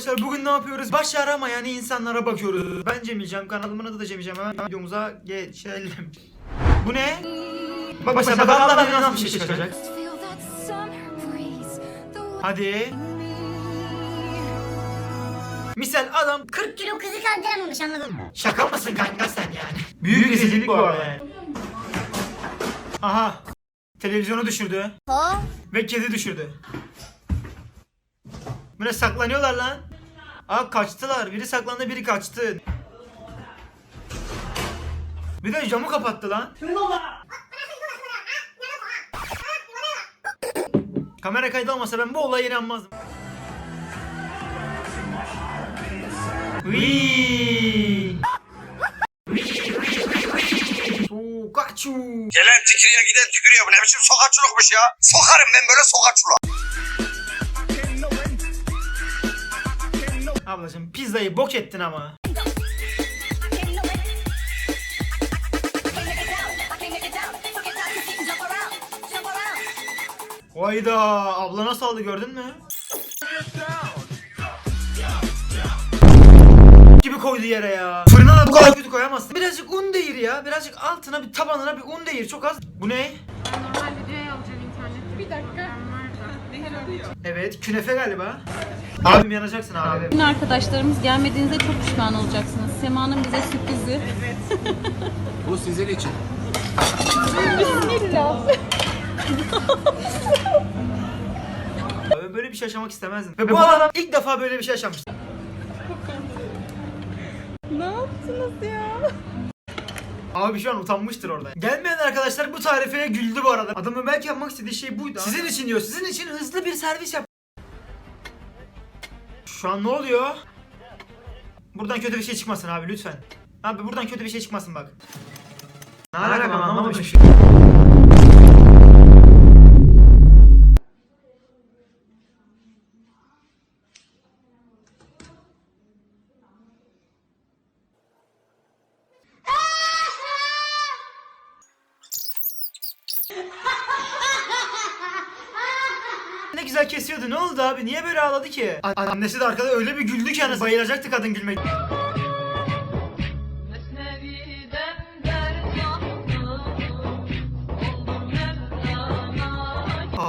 arkadaşlar bugün ne yapıyoruz? Baş aramayan insanlara bakıyoruz. Ben Cemilcem kanalımın adı da Cemilcem. Hemen videomuza geçelim. Bu ne? Bak başa bakalım Allah'tan nasıl bir şey çıkacak. Hadi. Misal adam 40 kilo kızı kaldıramamış anladın mı? Şaka mısın kanka sen yani? Büyük rezillik bu arada yani. Aha. Televizyonu düşürdü. Ha? Ve kedi düşürdü. Böyle saklanıyorlar lan. Aa kaçtılar. Biri saklandı biri kaçtı. Bir de camı kapattı lan. Kamera kaydı olmasa ben bu olaya inanmazdım. Sokaçu. Gelen tükürüyor giden tükürüyor. Bu ne biçim sokakçılıkmış ya? Sokarım ben böyle sokakçılığa. Ablacım pizzayı bok ettin ama. Hayda abla nasıl aldı gördün mü? gibi koydu yere ya. Fırına da bu kadar kötü koyamazsın. Birazcık un değir ya. Birazcık altına bir tabanına bir un değir. Çok az. Bu ne? Evet künefe galiba. Abim yanacaksın abi. Bugün arkadaşlarımız gelmediğinizde çok pişman olacaksınız. Sema'nın bize sürprizi. Bu sizin için. Abi böyle bir şey yaşamak istemezdim. Ve bu adam ilk defa böyle bir şey yaşamış. ne yaptınız ya? Abi şu an utanmıştır orada. Gelmeyen arkadaşlar bu tarifeye güldü bu arada. Adamın belki yapmak istediği şey buydu. Sizin için diyor. Sizin için hızlı bir servis yap. Şu an ne oluyor? Buradan kötü bir şey çıkmasın abi lütfen. Abi buradan kötü bir şey çıkmasın bak. Ne alaka ben anlamamışım. Güzel kesiyordu. Ne oldu abi? Niye böyle ağladı ki? A- Annesi de arkada öyle bir güldü ki yani bayılacaktı kadın gülmek.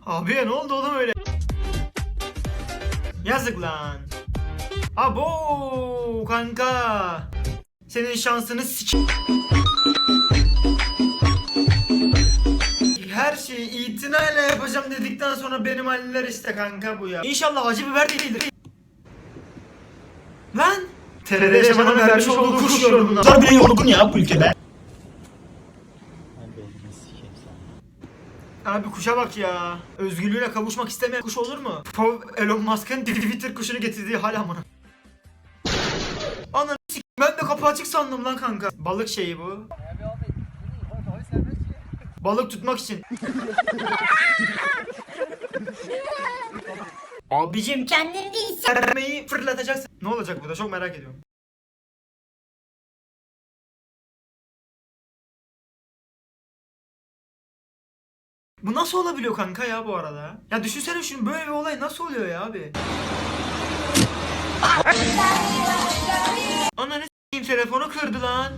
Abi ne oldu oğlum öyle? Yazık lan. Abo kanka. Senin şansını sik... şeyi itinayla yapacağım dedikten sonra benim haller işte kanka bu ya. İnşallah acı biber değildir. Lan! TRT yaşamanın vermiş olduğu kuş yorumuna. Zor bile yorgun ya bu ülkede. Abi kuşa bak ya. Özgürlüğüne kavuşmak istemeyen kuş olur mu? Pov Elon Musk'ın Twitter kuşunu getirdiği hal amına. Ananı ben de kapı açık sandım lan kanka. Balık şeyi bu. Balık tutmak için. Abicim Kendini değil sermeyi fırlatacaksın. Ne olacak burada çok merak ediyorum. Bu nasıl olabiliyor kanka ya bu arada? Ya düşünsene şunu böyle bir olay nasıl oluyor ya abi? Ananı s**eyim telefonu kırdı lan.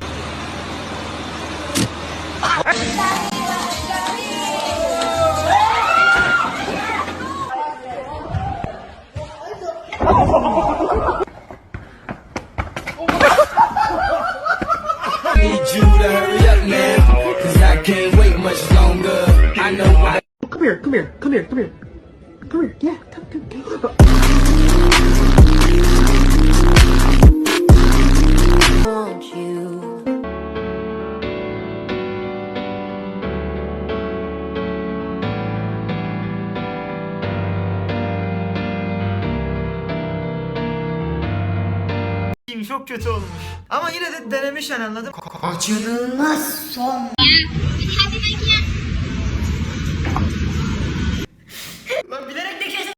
Come here, come here, come here, come here. Come here, yeah, come, come, come. Film çok kötü olmuş. Ama yine de denemiş yani anladın mı? kaçınılmaz son. Lan bilerek de kesin.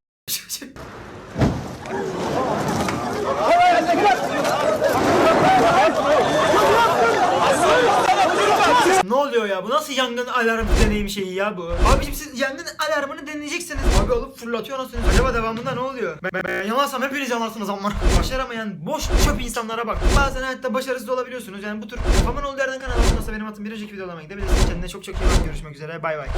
Ne oluyor ya? Bu nasıl yangın alarm deneyim şeyi ya bu? Abiciğim siz yangın alarmını deneyeceksiniz. Abi alıp fırlatıyor anasını. Acaba devamında ne oluyor? Ben, ben, yanarsam hepiniz yanarsınız ama. Başaramayan boş çöp insanlara bak. Bazen hayatta başarısız olabiliyorsunuz. Yani bu tür kafamın olduğu yerden kanal nasıl benim atım bir önceki videolarıma gidebilirsiniz. Kendine çok çok iyi bak. Görüşmek üzere. Bay bay.